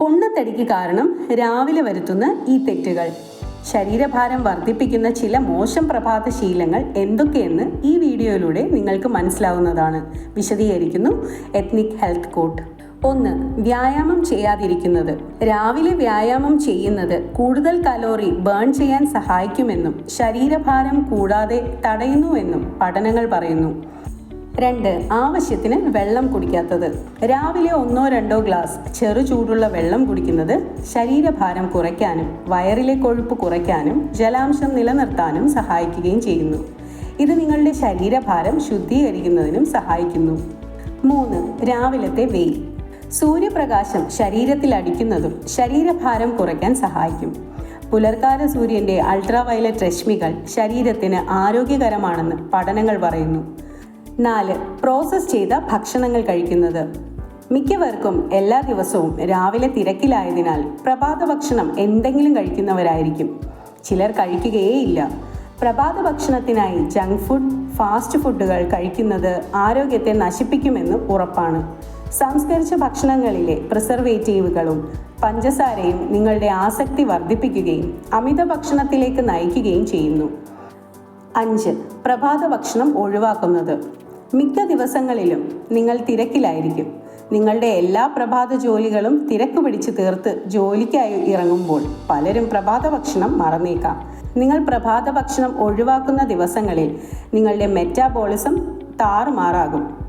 പൊണ്ണത്തടിക്ക് കാരണം രാവിലെ വരുത്തുന്ന ഈ തെറ്റുകൾ. ശരീരഭാരം വർദ്ധിപ്പിക്കുന്ന ചില മോശം പ്രഭാത ശീലങ്ങൾ എന്തൊക്കെയെന്ന് ഈ വീഡിയോയിലൂടെ നിങ്ങൾക്ക് മനസ്സിലാവുന്നതാണ്. വിശദീകരിക്കുന്നു എത്നിക് ഹെൽത്ത് കോട്ട് ഒന്ന് വ്യായാമം ചെയ്യാതിരിക്കുന്നത്. രാവിലെ വ്യായാമം ചെയ്യുന്നത് കൂടുതൽ കലോറി ബേൺ ചെയ്യാൻ സഹായിക്കുമെന്നും ശരീരഭാരം കൂടാതെ തടയുന്നുവെന്നും പഠനങ്ങൾ പറയുന്നു. രണ്ട് ആവശ്യത്തിന് വെള്ളം കുടിക്കാത്തത്. രാവിലെ ഒന്നോ രണ്ടോ ഗ്ലാസ് ചെറു ചൂടുള്ള വെള്ളം കുടിക്കുന്നത് ശരീരഭാരം കുറയ്ക്കാനും വയറിലെ കൊഴുപ്പ് കുറയ്ക്കാനും ജലാംശം നിലനിർത്താനും സഹായിക്കുകയും ചെയ്യുന്നു. ഇത് നിങ്ങളുടെ ശരീരഭാരം ശുദ്ധീകരിക്കുന്നതിനും സഹായിക്കുന്നു. മൂന്ന് രാവിലത്തെ വെയിൽ. സൂര്യപ്രകാശം ശരീരത്തിൽ അടിക്കുന്നതും ശരീരഭാരം കുറയ്ക്കാൻ സഹായിക്കും. പുലർക്കാല സൂര്യന്റെ അൾട്രാവയലറ്റ് രശ്മികൾ ശരീരത്തിന് ആരോഗ്യകരമാണെന്ന് പഠനങ്ങൾ പറയുന്നു. നാല്. പ്രോസസ് ചെയ്ത ഭക്ഷണങ്ങൾ കഴിക്കുന്നത്. മിക്കവർക്കും എല്ലാ ദിവസവും രാവിലെ തിരക്കിലായതിനാൽ പ്രഭാത ഭക്ഷണം എന്തെങ്കിലും കഴിക്കുന്നവരായിരിക്കും. ചിലർ കഴിക്കുകയേയില്ല. പ്രഭാത ഭക്ഷണത്തിനായി ജങ്ക് ഫുഡ് ഫാസ്റ്റ് ഫുഡുകൾ കഴിക്കുന്നത് ആരോഗ്യത്തെ നശിപ്പിക്കുമെന്ന് ഉറപ്പാണ്. സംസ്കരിച്ച ഭക്ഷണങ്ങളിലെ പ്രിസർവേറ്റീവുകളും പഞ്ചസാരയും നിങ്ങളുടെ ആസക്തി വർദ്ധിപ്പിക്കുകയും അമിത ഭക്ഷണത്തിലേക്ക് നയിക്കുകയും ചെയ്യുന്നു. അഞ്ച്. പ്രഭാത ഭക്ഷണം ഒഴിവാക്കുന്നത്. മിക്ക ദിവസങ്ങളിലും നിങ്ങൾ തിരക്കിലായിരിക്കും. നിങ്ങളുടെ എല്ലാ പ്രഭാത ജോലികളും തിരക്ക് പിടിച്ച് തീർത്ത് ജോലിക്കായി ഇറങ്ങുമ്പോൾ പലരും പ്രഭാത ഭക്ഷണം മറന്നേക്കാം. നിങ്ങൾ പ്രഭാത ഭക്ഷണം ഒഴിവാക്കുന്ന ദിവസങ്ങളിൽ നിങ്ങളുടെ മെറ്റാബോളിസം താറുമാറാകും.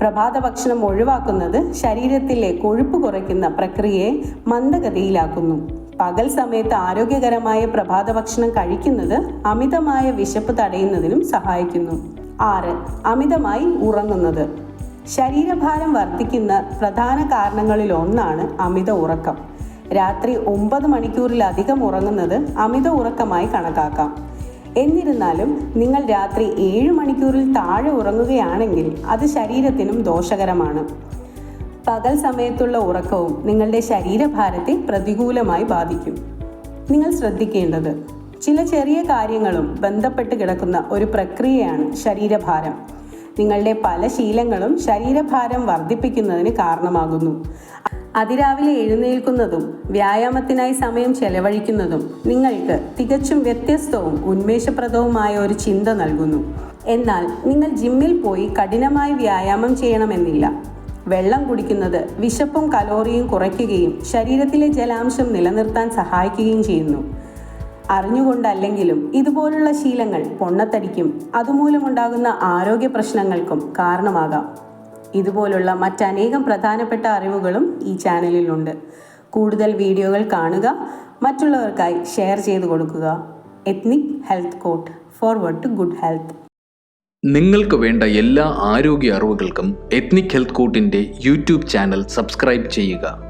പ്രഭാത ഭക്ഷണം ഒഴിവാക്കുന്നത് ശരീരത്തിലെ കൊഴുപ്പ് കുറയ്ക്കുന്ന പ്രക്രിയയെ മന്ദഗതിയിലാക്കുന്നു. പകൽ സമയത്ത് ആരോഗ്യകരമായ പ്രഭാത ഭക്ഷണം കഴിക്കുന്നത് അമിതമായ വിശപ്പ് തടയുന്നതിനും സഹായിക്കുന്നു. ആറ് അമിതമായി ഉറങ്ങുന്നത്. ശരീരഭാരം വർദ്ധിക്കുന്ന പ്രധാന കാരണങ്ങളിൽ ഒന്നാണ് അമിത ഉറക്കം. രാത്രി ഒമ്പത് മണിക്കൂറിലധികം ഉറങ്ങുന്നത് അമിത ഉറക്കമായി കണക്കാക്കാം. എന്നിരുന്നാലും നിങ്ങൾ രാത്രി ഏഴ് മണിക്കൂറിൽ താഴെ ഉറങ്ങുകയാണെങ്കിൽ അത് ശരീരത്തിനും ദോഷകരമാണ്. പകൽ സമയത്തുള്ള ഉറക്കവും നിങ്ങളുടെ ശരീരഭാരത്തെ പ്രതികൂലമായി ബാധിക്കും. നിങ്ങൾ ശ്രദ്ധിക്കേണ്ടത് ചില ചെറിയ കാര്യങ്ങളും ബന്ധപ്പെട്ട് കിടക്കുന്ന ഒരു പ്രക്രിയയാണ് ശരീരഭാരം. നിങ്ങളുടെ പല ശീലങ്ങളും ശരീരഭാരം വർദ്ധിപ്പിക്കുന്നതിന് കാരണമാകുന്നു. അതിരാവിലെ എഴുന്നേൽക്കുന്നതും വ്യായാമത്തിനായി സമയം ചെലവഴിക്കുന്നതും നിങ്ങൾക്ക് തികച്ചും വ്യത്യസ്തവും ഉന്മേഷപ്രദവുമായ ഒരു ചിന്ത നൽകുന്നു. എന്നാൽ നിങ്ങൾ ജിമ്മിൽ പോയി കഠിനമായി വ്യായാമം ചെയ്യണമെന്നില്ല. വെള്ളം കുടിക്കുന്നത് വിശപ്പും കലോറിയും കുറയ്ക്കുകയും ശരീരത്തിലെ ജലാംശം നിലനിർത്താൻ സഹായിക്കുകയും ചെയ്യുന്നു. അറിഞ്ഞുകൊണ്ടല്ലെങ്കിലും ഇതുപോലുള്ള ശീലങ്ങൾ പൊണ്ണത്തടിക്കും. അതുമൂലമുണ്ടാകുന്ന ആരോഗ്യ പ്രശ്നങ്ങൾക്കും കാരണമാകാം. ഇതുപോലുള്ള മറ്റനേകം പ്രധാനപ്പെട്ട അറിവുകളും ഈ ചാനലിലുണ്ട്. കൂടുതൽ വീഡിയോകൾ കാണുക മറ്റുള്ളവർക്കായി ഷെയർ ചെയ്തു കൊടുക്കുക. Ethnic health court forward to good health നിങ്ങൾക്ക് വേണ്ട എല്ലാ ആരോഗ്യ അറിവുകൾക്കും എത്നിക് ഹെൽത്ത് കോട്ടിന്റെ യൂട്യൂബ് ചാനൽ സബ്സ്ക്രൈബ് ചെയ്യുക.